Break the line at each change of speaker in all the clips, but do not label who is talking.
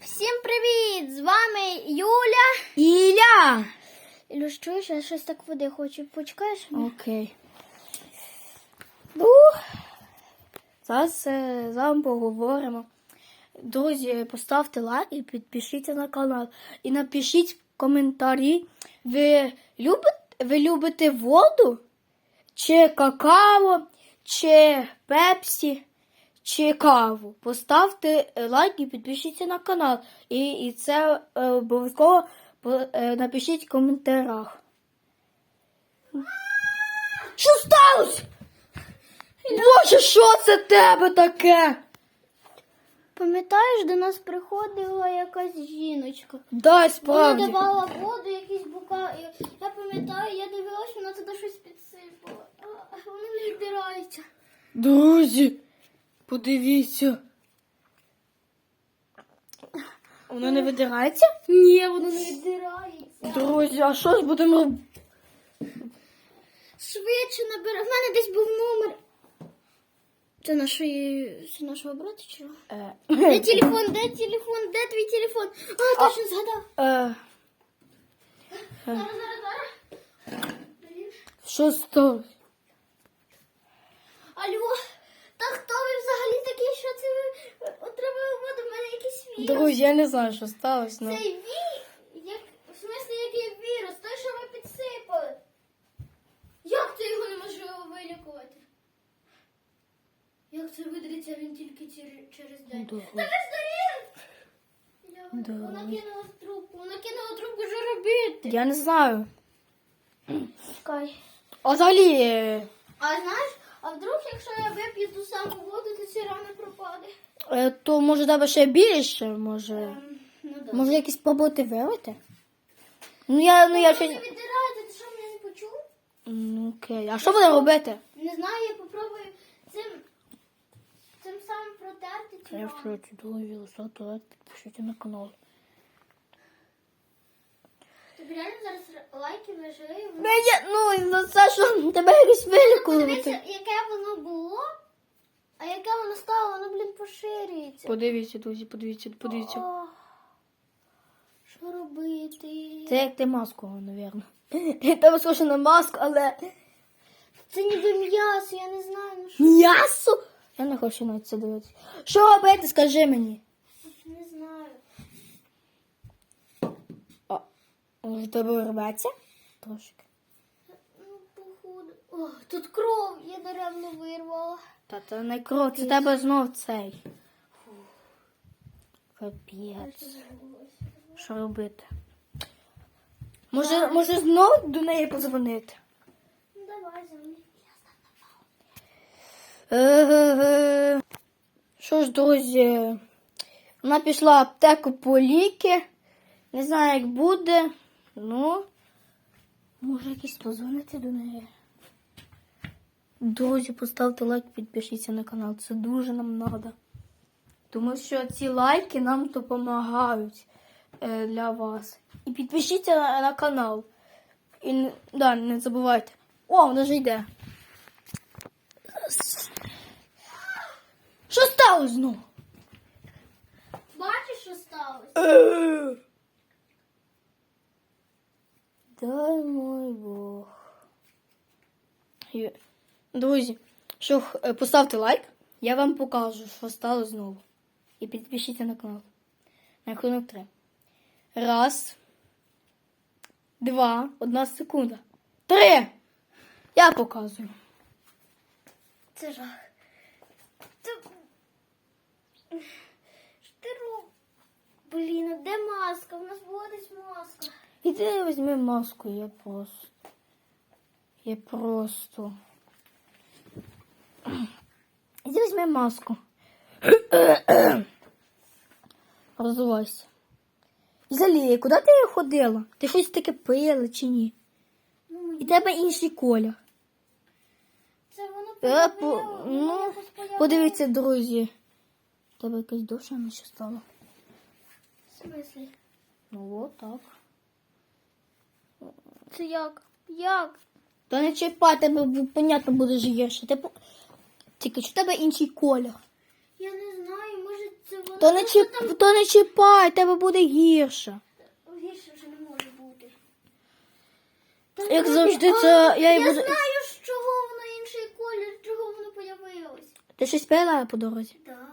Всім привіт! З вами Юля.
Ілля!
Ілюш, чуєш, я щось так води хочу. Почекаєш?
Окей. Ну, зараз е, з вами поговоримо. Друзі, поставте лайк і підпишіться на канал. І напишіть в коментарі. Ви любите, ви любите воду? Чи какао, чи пепсі, чи каву. Поставте е, лайк і підпишіться на канал. І, і це е, обов'язково е, напишіть в коментарях. Що сталося? Боже, що це тебе таке?
Пам'ятаєш, до нас приходила якась жіночка.
Дай
Вона давала воду, якісь бука. Я пам'ятаю, я дивилась, вона туди щось підсипала. Вони не віддираються.
Друзі, подивіться. Воно не видирається?
Ні, воно не віддирається.
Друзі, а що ж будемо робити?
Швидше набирай. В мене десь був номер. Це нашої, це нашого брата чи? що?
Е,
Де телефон, де телефон, де твій телефон? А, точно згадав.
е,
Зараз, зараз, зараз.
Що сталося?
Алло, та хто ви взагалі такий, що це ви отримали воду? В мене якийсь вірус.
Друзі, я не знаю, що сталося. Ну.
Цей ві... Як... В смислі, який вірус? Той, що ви підсипали. Як це його неможливо вилікувати? Як це видриться він тільки через день? Та ви! Я...
Добре.
Вона кинула трубку, вона кинула трубку, що робити?
Я не знаю.
Чекай.
А взагалі, е,
А знаєш, а вдруг, якщо я вип'ю ту саму воду, то ці рани пропаде?
е, то може тебе ще більше, може.
Ем, ну да.
Може якісь спробувати вилити? Ну я, ну я ще.
не віддирається, ти що мене не почув?
Ну, окей. А що будемо робити?
Не знаю, я попробую цим, цим самим протерти ці
Я
рани.
шоці, друзі, лисати лайк, підпишіться на канал.
Тобі реально зараз лайки лежить.
Ну, ну, це, що тебе якось
Подивіться,
вилікувати.
яке воно було, а яке воно стало, воно, блін, поширюється.
Подивіться, друзі, подивіться, подивіться.
Що робити?
Це як ти маску, напевно. Тебе схоже на маску, але.
Це ніби м'ясо, я не знаю, ну що.
М'ясо? Я не хочу на це дивитися. Що робити, скажи мені.
Не знаю.
О, може тебе рветься? Трошки.
Ну, походу. О, тут кров, я даремно вирвала.
Та це не кров, це тебе знов цей. Капець. Що робити? Може, може знов до неї подзвонити?
Ну давай за.
Е-е-е. Що ж, друзі, вона пішла в аптеку по ліки. Не знаю, як буде. Ну, може якийсь позвонити до неї. Друзі, поставте лайк, підпишіться на канал. Це дуже нам треба. Тому що ці лайки нам допомагають е, для вас. І підпишіться на, на канал. І да, не забувайте. О, вона вже йде. Що сталося знову?
Бачиш, що сталося?
Дай мой Бог. Друзі, що е, поставте лайк, я вам покажу, що сталося знову. І підпишіться на канал. На рахунок три. Раз. Два. Одна секунда. Три. Я показую.
Це жах. Це... Роб- Блін, а де маска? У нас була десь маска.
Іди візьми маску, я просто. Я просто. Іди візьми маску. Розвивайся. Взагалі, куди ти ходила? Ти щось таке пила чи ні? І тебе інший колір.
Це воно
Е, по, ну, подивіться, друзі. У Тебе якась довша наче стала.
В смислі?
Ну от так.
Це як? Як?
Та не чіпай, тебе понятно буде жиєш. Ти Тільки що тебе інший колір.
Я не знаю, може це вона.
То не, чіп,
там
то не чіпай, тебе буде гірше.
гірше вже не може бути. Та
Як завжди,
А,
це я
я
буду-
знаю, з чого воно інший колір, чого воно появилось.
Ти щось пила по дорозі?
Да.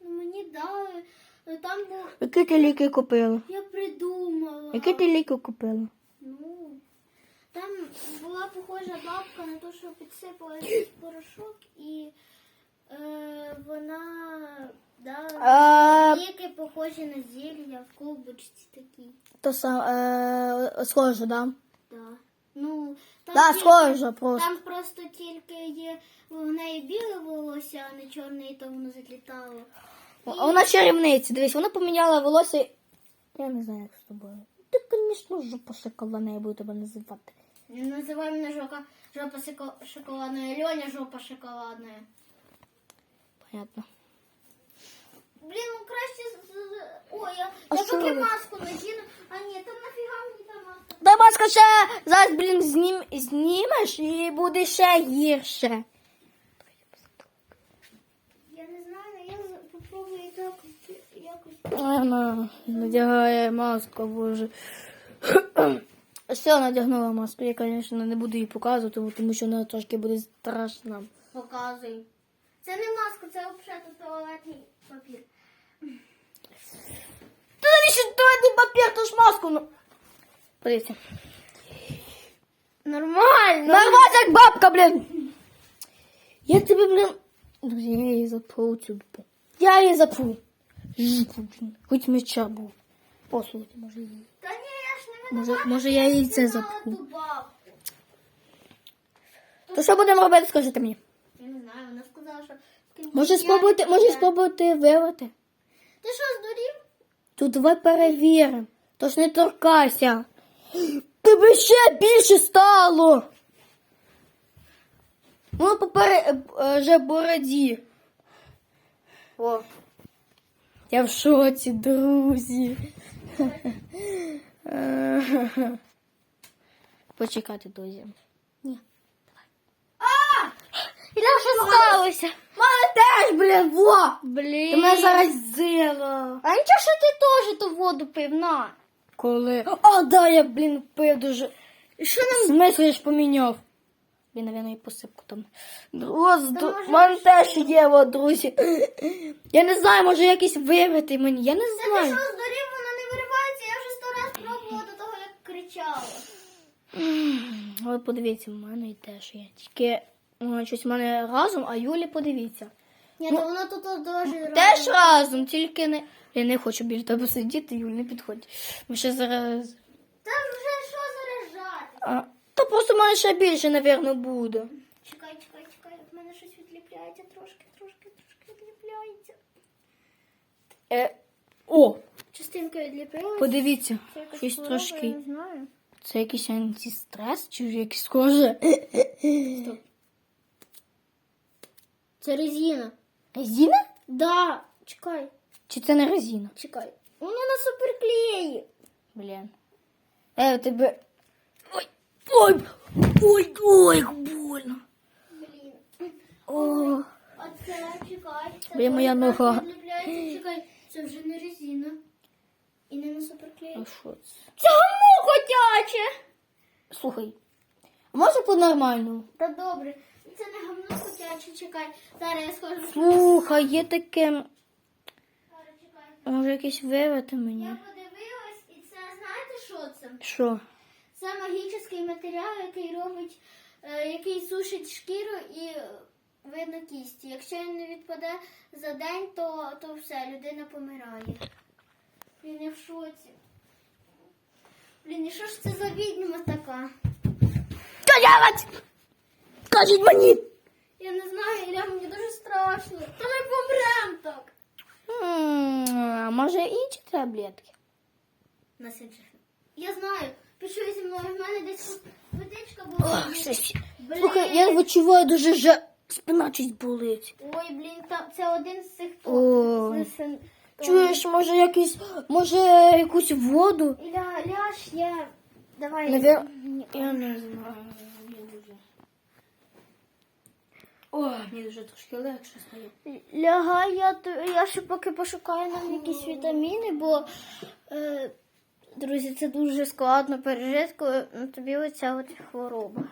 Ну, мені дали. Там був.
Які ти ліки купила?
Я придумала.
Які ти ліки купила?
Ну, там була похожа бабка на те, що підсипала порошок, і е, вона дала ліки похожі на зілля в колбочці такі.
то сам, е, схоже, да?
Да. Ну, там,
Да,
тільки-
схоже просто.
там просто тільки є в неї біле волосся, а не чорне, і то воно затлітало.
А Вона чарівниця, дивись, вона поміняла волосся. Я не знаю, як з тобою. Ти, звісно, жопа шоколада, я буду тебе називати.
Не називай мене жопа, жопа шоко- шоколадная, Льоня жопа шоколадная.
Понятно.
Блін, ну краще Ой, я,
А
я поки
ви?
маску надіну. А ні, там нафіга мені та маска.
Та маска ще зараз, блін, знім, знімеш і буде ще гірше.
Я не знаю, я з- попробую і так якось.
Вона надягає маску, боже. Все, надягнула маску. Я, звісно, не буду її показувати, тому що вона трошки буде страшна.
Показуй. Це не маска, це взагалі туалетний папір.
Та навіщо туалетний папір, то ж маску, ну. Подивіться.
Нормально.
Нормально, як бабка, блін. Я тебе, блін. Друзі, я її запру цю дупу. Я її запру. Хоч меча був. Послухайте, може її.
Та ні, я ж не
Може, може я їй це запхну. То що будемо робити, скажіть мені?
Я не знаю, вона сказала, що...
Може
не
може
знаю.
спробувати вирвати?
Ти що, здурів?
Тут давай перевіримо. Тож не торкайся. Тебе ще більше стало. Воно попере е, е, вже бороді. О. Я в шоці, друзі. Почекайте, друзі. Ні.
А!
І там що сталося? Мене теж, блін, во!
Блін.
Ти мене заразила.
А нічого, що ти теж ту воду пив, на.
Коли? А, да, я, блін, пив дуже.
Що
В смислі я ж поміняв? Він, напевно, і посипку там.
Та
ду- мене теж є, от, друзі. Я не знаю, може якийсь вирвати мені. Я не
Та ти
знаю.
що, здурів, вона не виривається, я вже сто раз пробувала до того, як кричала.
От подивіться, в мене і теж є. Тільки о, щось в мене разом, а Юлі подивіться.
Ні,
Ну,
то воно тут дуже
Теж разом, тільки не. Я не хочу біля тебе сидіти, Юль, не підходь. Ми ще зараз.
Там вже що заряджати?
А, та просто в мене ще більше, напевно, буде.
Чекай, чекай, чекай, в мене щось відліпляється трошки, трошки, трошки відліпляється.
Е, о,
Частинка відліпилася.
подивіться,
Це якась
щось
хвороба,
трошки.
Я не знаю.
Це якийсь антистрес чи якийсь схоже?
Стоп. Це резина.
Резина?
Да, чекай,
Чи це не резина?
чекай. Воно на суперклеї.
Блін. Е, тебе. Ой, ой, ой, больно. О,
А це, чекай. Це
Блін, моя нога.
Чекай, це вже не резина. І не на суперклеї.
а що це?
Це гамно котяче.
Слухай, а може по-нормальному?
Та добре. Це не гамно котяче, чекай. Зараз я схожу.
Слухай, є таке.
Зараз чекай.
Може якесь вирвати
Я подивилась, і це знаєте, що це?
Що?
Це магічний матеріал, який робить, е, який сушить шкіру і видно кісті. Якщо він не відпаде за день, то, то все, людина помирає. Блін, я в шоці. Блін, і що ж це за відьма така?
Що делать? Скажіть мені!
Я не знаю, Ілля, мені дуже страшно. Та ми помрем так.
А Може інші таблетки?
На Я знаю, пішли зі мною, в мене десь водичка була.
Ох, щось.
Блін.
Слухай, я відчуваю дуже же спина щось болить.
Ой, блін, та, це один з цих з-
Чуєш, може якийсь, може якусь воду?
Ілля, ляж, я... Давай.
Навер... Я не знаю. О, мені вже трошки легше стає.
Лягай, я, т- я ще поки пошукаю нам якісь вітаміни, бо, е, друзі, це дуже складно пережити, коли на тобі оця от хвороба.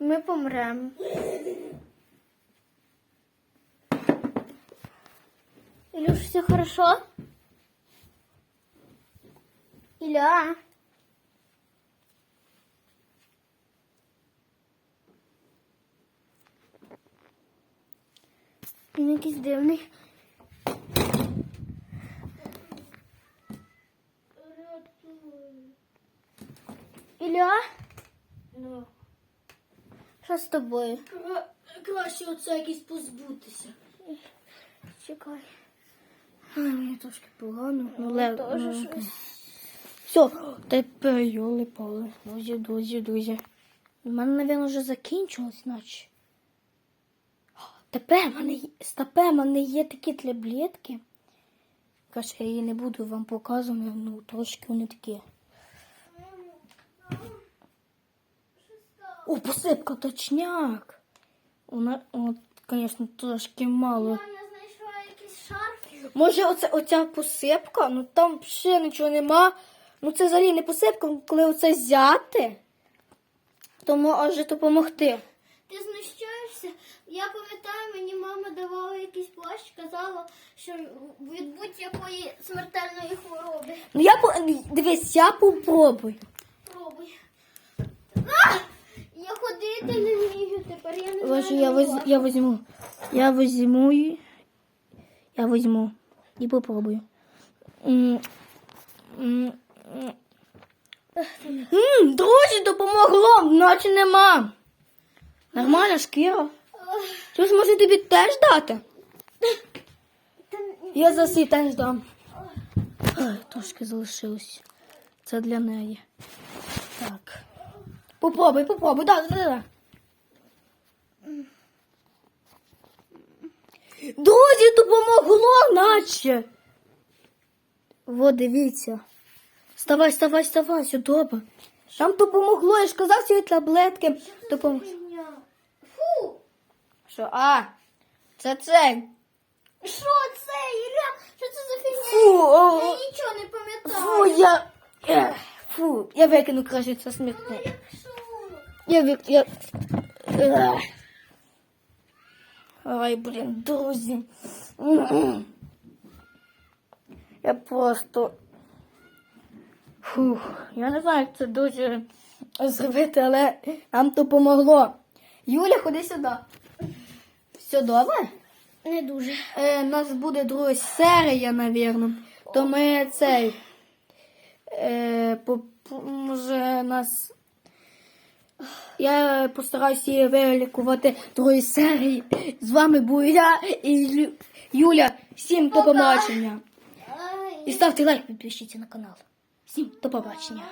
Ми помремо. Ілюш, все хорошо? Ілля? Він якийсь дивний. Ілля,
Ну,
що з тобою?
кра- краще оце якийсь позбутися.
Чекай.
Ай, мені трошки погано. Ну, лев,
теж
ну,
щось.
Все, тепер йоли пали. Друзі, друзі, друзі. У мене, мабуть, вже закінчилось, наче. Тепер в мене, тепер в мене є такі таблетки. Каже, я її не буду вам показувати, ну трошки вони такі. О, посипка, точняк. Вона, от, звісно, трошки мало.
Я знайшла якийсь шарф.
Може, оце, оця посипка, ну там ще нічого нема. Ну це взагалі не посипка, коли оце взяти, то може допомогти.
Ти знущаєшся? Я пам'ятаю, мені мама давала якийсь плащ, казала, що від будь-якої смертельної хвороби.
Ну я по- дивись, я попробую.
Пробуй. А! Я ходити не вмію тепер, я не
Боже,
знаю.
я, воз, я возьму. Я возьму. і- Я возьму. І попробую. М, м, м. М, Друзі, допомогло, наче нема. Нормально, шкіра. Щось може тобі теж дати? Я за свій теж дам. Ой, трошки залишилось. Це для неї. Так. Попробуй, попробуй, да, да, да. Друзі, допомогло, наче. Во, дивіться. Вставай, вставай, вставай, все добре. Там допомогло, я ж казав, ці таблетки допомогли.
Фігня. Фу!
Що, а, це це.
Що це, Ілля? Що це за фігня?
Фу, о,
Я нічого не пам'ятаю.
Фу, я. Ех, Фу, я викину краще це смітне. Я вик... Я... Ай, блін, друзі. Я просто. Фух, я не знаю, як це дуже зробити, але нам допомогло. Юля, ходи сюди. Все добре?
Не дуже.
Е, у нас буде друга серія, напевно. То ми цей. Е, по- може нас. Я постараюся її вилікувати другої серії. З вами був я і Юля. Всім до побачення. І ставте лайк, підпишіться на канал. Всім до побачення.